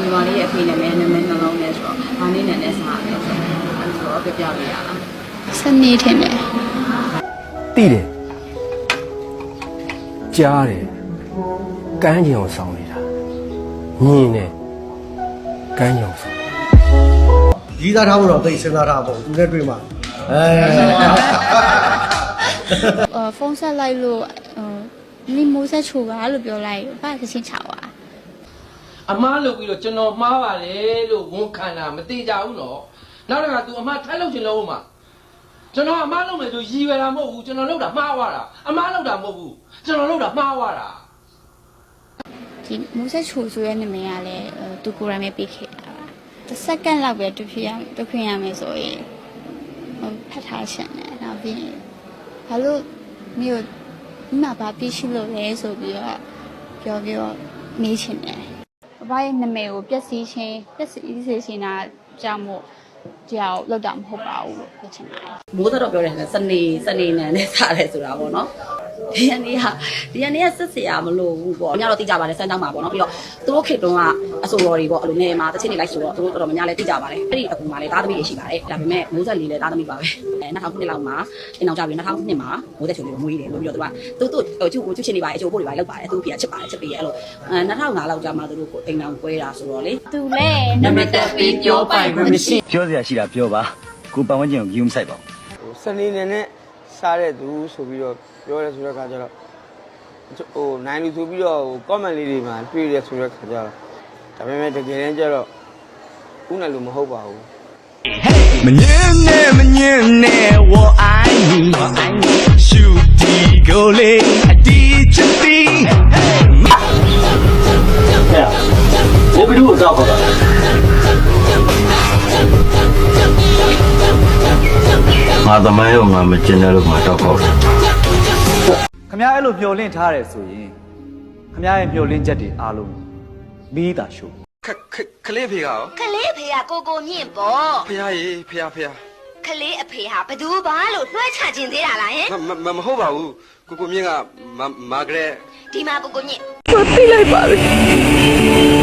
ညီမလေးရဲ့အဖေနာမည်နာမည်နှလုံးနဲ့ဆိုတော့ဘာနည်းနဲ့နဲ့စားရလဲဆိုတော့အဲ့ဒါဆိုတော့ပြပြပေးရလားစနေထင်တယ်တိတယ်ကြားတယ်ကမ်းကျင်ကိုစောင်းနေတာညင်းတယ်ကမ်းကျင်ကိုစောင်းကြီးစားထားဖို့တော့သိစဉ်းစားထားဖို့သူနဲ့တွေ့မှာအဲအော်ဖုန်းဆက်လိုက်လို့ဟိုနီမိုးဆက်ချိုပါလို့ပြောလိုက်ဘာကချင်းချပါ အမားလုပ်ပြီးတော့ကျွန်တော်မှားပါတယ်လို့ဝန်ခံတာမတိကြဘူးနော်နောက်တစ်ခါ तू အမားထိုက်လို့ချင်လို့မှာကျွန်တော်အမားလုပ်မယ်ဆိုရည်ရွယ်တာမဟုတ်ဘူးကျွန်တော်လုပ်တာမှားသွားတာအမားလုပ်တာမဟုတ်ဘူးကျွန်တော်လုပ်တာမှားသွားတာဒီမိုးဆက်ချိုဆိုရဲ့နာမည်ကလည်းဟိုသူကိုယ်တိုင်ပဲပေးခဲ့တာပါတစ်စက္ကန့်လောက်ပဲတွေ့ဖြစ်ရတွေ့ခွင့်ရမယ်ဆိုရင်ဟိုဖတ်ထားရှင်တယ်နောက်ပြီးရင်ဘာလို့မြို့ဒီမှာဘာပြရှိလို့လဲဆိုပြီးတော့ပြောပြီးတော့မေးချင်တယ် ဘာရဲ့နာမည်ကိုပျက်စီးခြင်းပျက်စီးစေချင်တာကြောင့်မို့ကြောက်လောက်တာမဟုတ်ပါဘူးလို့ပြောချင်တယ်မိုးတော့ပြောတယ်စနေစနေနံနဲ့စားတယ်ဆိုတာပေါ့နော် ဒီရနေ့ကဒီရနေ့ကစစ်စရာမလိုဘူးပေါ့ညတော့တိကြပါတယ်စမ်းတောင်းပါပေါ့နော်ပြီးတော့သူတို့ခေတ်တုန်းကအဆိုတော်တွေပေါ့အဲ့လိုနေမှာတစ်ချင်းနေလိုက်ဆိုတော့သူတို့တော်တော်များများလည်းတိကြပါတယ်အဲ့ဒီအကူမှာလည်းသားသမီးတွေရှိပါတယ်ဒါပေမဲ့မိုးဆက်လေးလည်းသားသမီးပါပဲအဲ2000ခုနှစ်လောက်မှာအင်အောင်ကြပြီး2000ခုနှစ်မှာမိုးဆက်ချုံလေးကိုမွေးတယ်လို့ပြီးတော့သူကသူသူကျူကိုကျူချင်းနေပါတယ်အချိုးဖို့တွေပါလောက်ပါတယ်သူပြချစ်ပါတယ်ချစ်ပြီးရဲ့အဲ့လိုအဲ2005လောက်ကြာမှသူတို့ကိုအိမ်အောင်ကွဲတာဆိုတော့လေသူလည်းနမတက်ပြီးပြောပိုင်ခွင့်မရှိပြောစရာရှိတာပြောပါကိုပတ်ဝန်းကျင်ကိုဂရုမစိုက်ပါဘူးဟိုစနေနေ့နဲ့ စားတဲ့သူဆိုပြီးတော့ပြောရဲဆိုတဲ့ခါကျတော့ဟိုနိုင်လူဆိုပြီးတော့ဟို comment လေးတွေမှာတွေ့ရဲဆိုတဲ့ခါကျတော့ဒါပေမဲ့တကယ်တမ်းကျတော့ခုနလိုမဟုတ်ပါဘူးမငင်းနဲ့မငင်းနဲ့ဝအိုင်းရှူတီကိုလေးအတီးချစ်တီဟဲ့ဘိုးဘီတို့တော့ပါ ငါသမိုင်းကိုငါမကျင်တဲ့လို့ငါတော့ပေါ့ခမရအဲ့လိုမျောလင့်ထားတယ်ဆိုရင်ခမရရဲ့မျောလင့်ချက်တွေအားလုံးပြီးတာရှုခခခလေးဖေကရောကလေးအဖေကကိုကိုမြင့်ပေါ့ဖះရေဖះဖះကလေးအဖေဟာဘသူဘာလို့လွှဲချခြင်းသေးတာလားဟင်မမမဟုတ်ပါဘူးကိုကိုမြင့်ကမာဂရက်ဒီမှာကိုကိုမြင့်ပြလိုက်ပါလေ